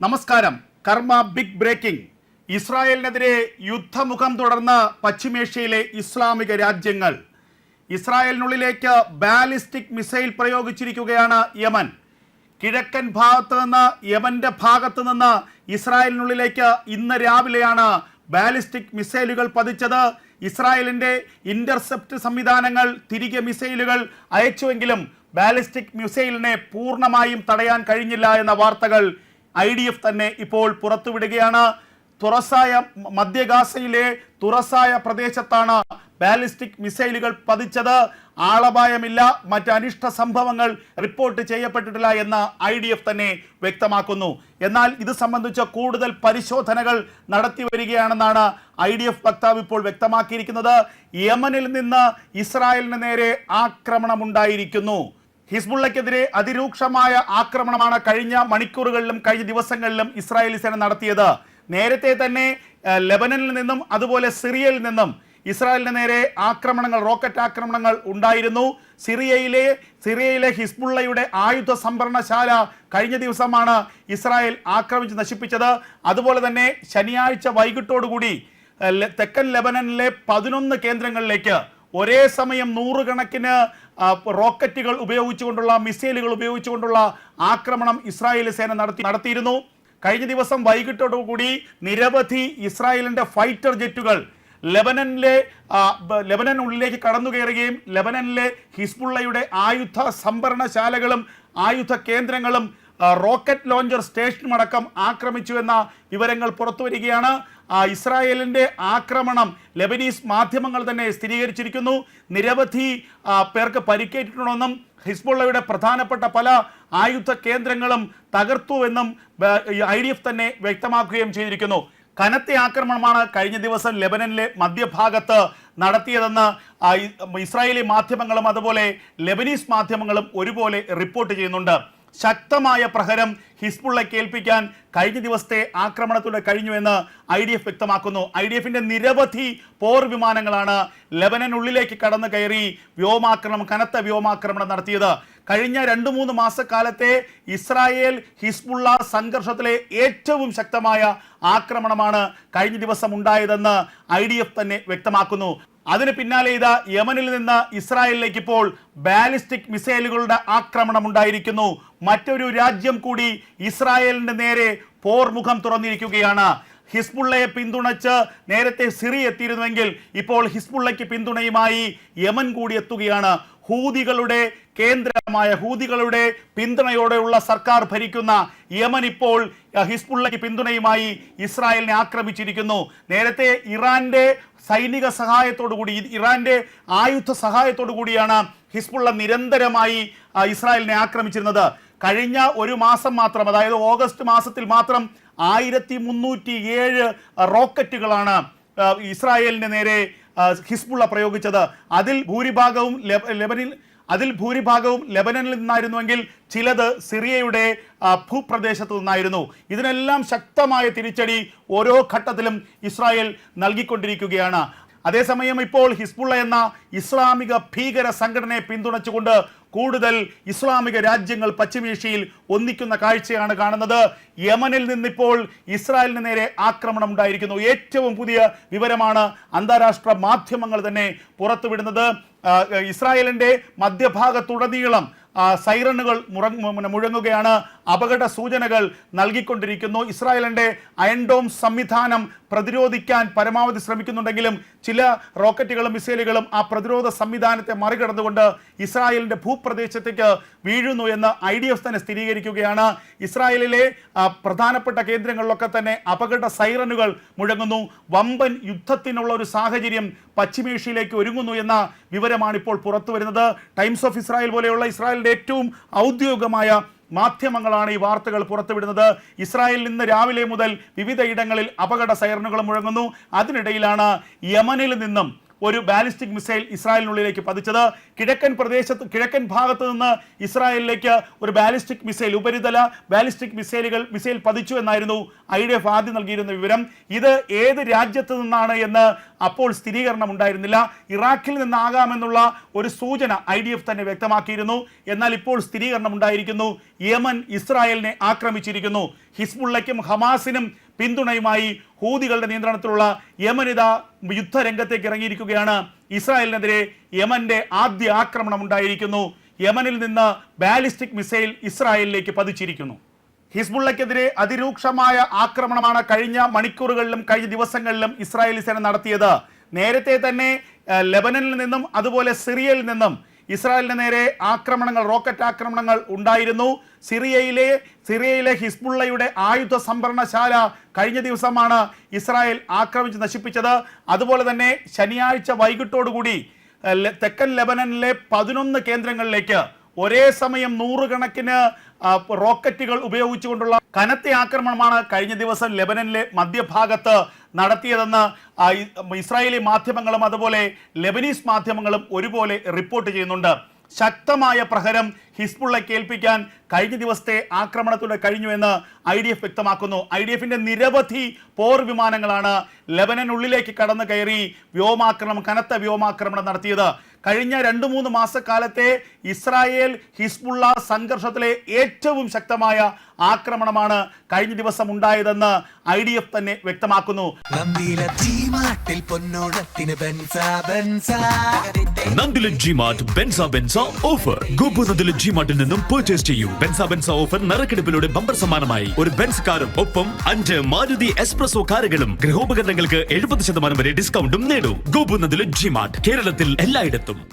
നമസ്കാരം. കർമ്മ big breaking ഇസ്രായേലിനെതിരെ യുദ്ധമുഖം തുടർന്ന് പശ്ചിമേഷ്യയിലെ ഇസ്ലാമിക രാജ്യങ്ങൾ. ഇസ്രായേലിനുള്ളിലേക്ക് ബാലിസ്റ്റിക് മിസൈൽ പ്രയോഗിച്ചിരിക്കുകയാണ് യമൻ. കിഴക്കൻ ഭാഗത്ത് നിന്ന് യമന്റെ ഭാഗത്ത് നിന്ന് ഇസ്രായേലിനുള്ളിലേക്ക് ഇന്ന് രാവിലെയാണ് ബാലിസ്റ്റിക് മിസൈലുകൾ പതിച്ചത്. ഇസ്രായേലിന്റെ ഇന്റർസെപ്റ്റ് സംവിധാനങ്ങൾ തിരികെ മിസൈലുകൾ അയച്ചുവെങ്കിലും ബാലിസ്റ്റിക് മിസൈലിനെ പൂർണമായും തടയാൻ കഴിഞ്ഞില്ല എന്ന വാർത്തകൾ ഐ ഡി എഫ് തന്നെ ഇപ്പോൾ പുറത്തുവിടുകയാണ്. തുറസായ മധ്യഗാസയിലെ തുറസായ പ്രദേശത്താണ് ബാലിസ്റ്റിക് മിസൈലുകൾ പതിച്ചത്. ആളപായമില്ല മറ്റ് അനിഷ്ട സംഭവങ്ങൾ റിപ്പോർട്ട് ചെയ്യപ്പെട്ടിട്ടില്ല എന്ന് ഐ ഡി എഫ് തന്നെ വ്യക്തമാക്കുന്നു. എന്നാൽ ഇത് സംബന്ധിച്ച കൂടുതൽ പരിശോധനകൾ നടത്തി വരികയാണെന്നാണ് ഐ ഡി എഫ് വക്താവ് ഇപ്പോൾ വ്യക്തമാക്കിയിരിക്കുന്നത്. യമനിൽ നിന്ന് ഇസ്രായേലിന് നേരെ ആക്രമണമുണ്ടായിരിക്കുന്നു. ഹിസ്ബുള്ളക്കെതിരെ അതിരൂക്ഷമായ ആക്രമണമാണ് കഴിഞ്ഞ മണിക്കൂറുകളിലും കഴിഞ്ഞ ദിവസങ്ങളിലും ഇസ്രായേലി സേന നടത്തിയത്. നേരത്തെ തന്നെ ലെബനനിൽ നിന്നും അതുപോലെ സിറിയയിൽ നിന്നും ഇസ്രായേലിന് നേരെ ആക്രമണങ്ങൾ റോക്കറ്റ് ആക്രമണങ്ങൾ ഉണ്ടായിരുന്നു. സിറിയയിലെ സിറിയയിലെ ഹിസ്ബുള്ളയുടെ ആയുധ സംഭരണശാല കഴിഞ്ഞ ദിവസമാണ് ഇസ്രായേൽ ആക്രമിച്ച് നശിപ്പിച്ചത്. അതുപോലെ തന്നെ ശനിയാഴ്ച വൈകിട്ടോടുകൂടി തെക്കൻ ലെബനനിലെ പതിനൊന്ന് കേന്ദ്രങ്ങളിലേക്ക് ഒരേ സമയം നൂറുകണക്കിന് റോക്കറ്റുകൾ ഉപയോഗിച്ചുകൊണ്ടുള്ള മിസൈലുകൾ ഉപയോഗിച്ചുകൊണ്ടുള്ള ആക്രമണം ഇസ്രായേൽ സേന നടത്തി നടത്തിയിരുന്നു. കഴിഞ്ഞ ദിവസം വൈകിട്ടോടുകൂടി നിരവധി ഇസ്രായേലിന്റെ ഫൈറ്റർ ജെറ്റുകൾ ലെബനനിലെ ലെബനൻ ഉള്ളിലേക്ക് കടന്നു കയറുകയും ലെബനനിലെ ഹിസ്ബുള്ളയുടെ ആയുധ സംഭരണശാലകളും ആയുധ കേന്ദ്രങ്ങളും റോക്കറ്റ് ലോഞ്ചർ സ്റ്റേഷനും അടക്കം ആക്രമിച്ചു എന്ന വിവരങ്ങൾ പുറത്തു വരികയാണ് ഇസ്രായേലിന്റെ ആക്രമണം ലെബനീസ് മാധ്യമങ്ങൾ തന്നെ സ്ഥിരീകരിച്ചിരിക്കുന്നു. നിരവധി പേർക്ക് പരിക്കേറ്റിട്ടുണ്ടെന്നും ഹിസ്ബുള്ളയുടെ പ്രധാനപ്പെട്ട പല ആയുധ കേന്ദ്രങ്ങളും തകർത്തുവെന്നും ഐ ഡി എഫ് തന്നെ വ്യക്തമാക്കുകയും ചെയ്തിരിക്കുന്നു. കനത്ത ആക്രമണമാണ് കഴിഞ്ഞ ദിവസം ലെബനനിലെ മധ്യഭാഗത്ത് നടത്തിയതെന്ന് ഇസ്രായേലി മാധ്യമങ്ങളും അതുപോലെ ലെബനീസ് മാധ്യമങ്ങളും ഒരുപോലെ റിപ്പോർട്ട് ചെയ്യുന്നുണ്ട്. ശക്തമായ പ്രഹരം ഹിസ്ബുള്ളയ്ക്ക് കേൾപ്പിക്കാൻ കഴിഞ്ഞ ദിവസത്തെ ആക്രമണത്തിലൂടെ കഴിഞ്ഞുവെന്ന് ഐ ഡി എഫ് വ്യക്തമാക്കുന്നു. ഐ ഡി എഫിന്റെ നിരവധി പോർ വിമാനങ്ങളാണ് ലെബനനുള്ളിലേക്ക് കടന്നു കയറി വ്യോമാക്രമണം കനത്ത വ്യോമാക്രമണം നടത്തിയത്. കഴിഞ്ഞ രണ്ട് മൂന്ന് മാസക്കാലത്തെ ഇസ്രായേൽ ഹിസ്ബുള്ള സംഘർഷത്തിലെ ഏറ്റവും ശക്തമായ ആക്രമണമാണ് കഴിഞ്ഞ ദിവസം ഉണ്ടായതെന്ന് ഐ ഡി എഫ് തന്നെ വ്യക്തമാക്കുന്നു. അതിന് പിന്നാലെ ഇതാ യമനിൽ നിന്ന് ഇസ്രായേലിലേക്ക് ഇപ്പോൾ ബാലിസ്റ്റിക് മിസൈലുകളുടെ ആക്രമണം ഉണ്ടായിരിക്കുന്നു. മറ്റൊരു രാജ്യം കൂടി ഇസ്രായേലിന്റെ നേരെ പോർമുഖം തുറന്നിരിക്കുകയാണ്. ഹിസ്ബുള്ളയെ പിന്തുണച്ച് നേരത്തെ സിറി എത്തിയിരുന്നുവെങ്കിൽ ഇപ്പോൾ ഹിസ്ബുള്ളയ്ക്ക് പിന്തുണയുമായി യമൻ കൂടി എത്തുകയാണ്. ഹൂതികളുടെ കേന്ദ്രമായ ഹൂതികളുടെ പിന്തുണയോടെയുള്ള സർക്കാർ ഭരിക്കുന്ന യമൻ ഇപ്പോൾ ഹിസ്ബുള്ളയ്ക്ക് പിന്തുണയുമായി ഇസ്രായേലിനെ ആക്രമിച്ചിരിക്കുന്നു. നേരത്തെ ഇറാന്റെ സൈനിക സഹായത്തോടു കൂടി ഇറാന്റെ ആയുധ സഹായത്തോടു കൂടിയാണ് ഹിസ്ബുള്ള നിരന്തരമായി ഇസ്രായേലിനെ ആക്രമിച്ചിരുന്നത്. കഴിഞ്ഞ ഒരു മാസം മാത്രം അതായത് ഓഗസ്റ്റ് മാസത്തിൽ മാത്രം ആയിരത്തി മുന്നൂറ്റി ഏഴ് റോക്കറ്റുകളാണ് ഇസ്രായേലിന് നേരെ ഹിസ്ബുള്ള പ്രയോഗിച്ചത്. അതിൽ ഭൂരിഭാഗവും ലെബ- ലെബനിൽ അതിൽ ഭൂരിഭാഗവും ലെബനനിൽ നിന്നായിരുന്നുവെങ്കിൽ ചിലത് സിറിയയുടെ ഭൂപ്രദേശത്ത് നിന്നായിരുന്നു. ഇതിനെല്ലാം ശക്തമായ തിരിച്ചടി ഓരോ ഘട്ടത്തിലും ഇസ്രായേൽ നൽകിക്കൊണ്ടിരിക്കുകയാണ്. അതേസമയം ഇപ്പോൾ ഹിസ്ബുള്ള എന്ന ഇസ്ലാമിക ഭീകര സംഘടനയെ പിന്തുണച്ചുകൊണ്ട് കൂടുതൽ ഇസ്ലാമിക രാജ്യങ്ങൾ പശ്ചിമേഷ്യയിൽ ഒന്നിക്കുന്ന കാഴ്ചയാണ് കാണുന്നത്. യമനിൽ നിന്നിപ്പോൾ ഇസ്രായേലിന് നേരെ ആക്രമണം ഉണ്ടായിരിക്കുന്നു. ഏറ്റവും പുതിയ വിവരമാണ് അന്താരാഷ്ട്ര മാധ്യമങ്ങൾ തന്നെ പുറത്തുവിടുന്നത്. ഇസ്രായേലിന്റെ മധ്യഭാഗത്തുടനീളം സൈറണുകൾ മുറങ്ങ മുഴങ്ങുകയാണ്. അപകട സൂചനകൾ നൽകിക്കൊണ്ടിരിക്കുന്നു. ഇസ്രായേലിന്റെ അയൺഡോം സംവിധാനം പ്രതിരോധിക്കാൻ പരമാവധി ശ്രമിക്കുന്നുണ്ടെങ്കിലും ചില റോക്കറ്റുകളും മിസൈലുകളും ആ പ്രതിരോധ സംവിധാനത്തെ മറികടന്നുകൊണ്ട് ഇസ്രായേലിന്റെ ഭൂപ്രദേശത്തേക്ക് വീഴുന്നു എന്ന് ഐ ഡി എഫ് തന്നെ സ്ഥിരീകരിക്കുകയാണ്. ഇസ്രായേലിലെ പ്രധാനപ്പെട്ട കേന്ദ്രങ്ങളിലൊക്കെ തന്നെ അപകട സൈറനുകൾ മുഴങ്ങുന്നു. വമ്പൻ യുദ്ധത്തിനുള്ള ഒരു സാഹചര്യം പശ്ചിമേഷ്യയിലേക്ക് ഒരുങ്ങുന്നു എന്ന വിവരമാണ് ഇപ്പോൾ പുറത്തു വരുന്നത് ടൈംസ് ഓഫ് ഇസ്രായേൽ പോലെയുള്ള ഇസ്രായേലിന്റെ ഏറ്റവും ഔദ്യോഗികമായ മാധ്യമങ്ങളാണ് ഈ വാർത്തകൾ പുറത്തുവിടുന്നത്. ഇസ്രായേലിൽ നിന്ന് രാവിലെ മുതൽ വിവിധ ഇടങ്ങളിൽ അപകട സൈറനുകൾ മുഴങ്ങുന്നു. അതിനിടയിലാണ് യമനിൽ നിന്നും ഒരു ബാലിസ്റ്റിക് മിസൈൽ ഇസ്രായേലിനുള്ളിലേക്ക് പതിച്ചത്. കിഴക്കൻ പ്രദേശത്ത് കിഴക്കൻ ഭാഗത്ത് നിന്ന് ഇസ്രായേലിലേക്ക് ഒരു ബാലിസ്റ്റിക് മിസൈൽ ഉപരിതല ബാലിസ്റ്റിക് മിസൈലുകൾ മിസൈൽ പതിച്ചു എന്നായിരുന്നു ഐ ഡി എഫ് ആദ്യം നൽകിയിരുന്ന വിവരം. ഇത് ഏത് രാജ്യത്ത് നിന്നാണ് എന്ന് അപ്പോൾ സ്ഥിരീകരണം ഉണ്ടായിരുന്നില്ല. ഇറാഖിൽ നിന്നാകാമെന്നുള്ള ഒരു സൂചന ഐ ഡി എഫ് തന്നെ വ്യക്തമാക്കിയിരുന്നു. എന്നാൽ ഇപ്പോൾ സ്ഥിരീകരണം ഉണ്ടായിരിക്കുന്നു. യമൻ ഇസ്രായേലിനെ ആക്രമിച്ചിരിക്കുന്നു. ഹിസ്ബുള്ളയ്ക്കും ഹമാസിനും പിന്തുണയുമായി ഹൂതികളുടെ നിയന്ത്രണത്തിലുള്ള യമനിത യുദ്ധരംഗത്തേക്ക് ഇറങ്ങിയിരിക്കുകയാണ്. ഇസ്രായേലിനെതിരെ യമന്റെ ആദ്യ ആക്രമണം ഉണ്ടായിരിക്കുന്നു. യമനിൽ നിന്ന് ബാലിസ്റ്റിക് മിസൈൽ ഇസ്രായേലിലേക്ക് പതിച്ചിരിക്കുന്നു. ഹിസ്ബുള്ളയ്ക്കെതിരെ അതിരൂക്ഷമായ ആക്രമണമാണ് കഴിഞ്ഞ മണിക്കൂറുകളിലും കഴിഞ്ഞ ദിവസങ്ങളിലും ഇസ്രായേലി സേന നടത്തിയത്. നേരത്തെ തന്നെ ലെബനനിൽ നിന്നും അതുപോലെ സിറിയയിൽ നിന്നും ഇസ്രായേലിന് നേരെ ആക്രമണങ്ങൾ റോക്കറ്റ് ആക്രമണങ്ങൾ ഉണ്ടായിരുന്നു. സിറിയയിലെ സിറിയയിലെ ഹിസ്ബുള്ളയുടെ ആയുധ സംഭരണശാല കഴിഞ്ഞ ദിവസമാണ് ഇസ്രായേൽ ആക്രമിച്ച് നശിപ്പിച്ചത്. അതുപോലെ തന്നെ ശനിയാഴ്ച വൈകിട്ടോടുകൂടി തെക്കൻ ലെബനനിലെ പതിനൊന്ന് കേന്ദ്രങ്ങളിലേക്ക് ഒരേ സമയം നൂറുകണക്കിന് റോക്കറ്റുകൾ ഉപയോഗിച്ചുകൊണ്ടുള്ള കനത്ത ആക്രമണമാണ് കഴിഞ്ഞ ദിവസം ലെബനനിലെ മധ്യഭാഗത്ത് നടത്തിയതെന്ന് ഇസ്രായേലി മാധ്യമങ്ങളും അതുപോലെ ലെബനീസ് മാധ്യമങ്ങളും ഒരുപോലെ റിപ്പോർട്ട് ചെയ്യുന്നുണ്ട്. ശക്തമായ പ്രഹരം ഹിസ്ബുള്ളയ്ക്ക് ഏൽപ്പിക്കാൻ കഴിഞ്ഞ ദിവസത്തെ ആക്രമണത്തിലൂടെ കഴിഞ്ഞുവെന്ന് ഐ ഡി എഫ് വ്യക്തമാക്കുന്നു. ഐ ഡി എഫിന്റെ നിരവധി പോർ വിമാനങ്ങളാണ് ലെബനനുള്ളിലേക്ക് കടന്നു കയറി വ്യോമാക്രമണം കനത്ത വ്യോമാക്രമണം നടത്തിയത്. കഴിഞ്ഞ രണ്ട് മൂന്ന് മാസക്കാലത്തെ ഇസ്രായേൽ ഹിസ്ബുള്ള സംഘർഷത്തിലെ ഏറ്റവും ശക്തമായ ആക്രമണമാണ് കഴിഞ്ഞ ദിവസം ഉണ്ടായതെന്ന് ഐ ഡി എഫ് തന്നെ വ്യക്തമാക്കുന്നു. ഓഫർ. ജിമാർട്ടിൽ നിന്നും പർച്ചേസ് ചെയ്യൂ. ബെൻസ ബെൻസ ഓഫർ നറുക്കെടുപ്പിലൂടെ ബമ്പർ സമ്മാനമായി. ഒരു ബെൻസ് കാറും ഒപ്പം അഞ്ച് മാരുതി എക്സ്പ്രസോ കാറുകളും ഗൃഹോപകരണങ്ങൾക്ക് എഴുപത് ശതമാനം വരെ ഡിസ്കൗണ്ടും നേടൂ. ഗോപു നന്ദില ജിമാർട്ട് കേരളത്തിൽ എല്ലായിടത്തും. നടത്തും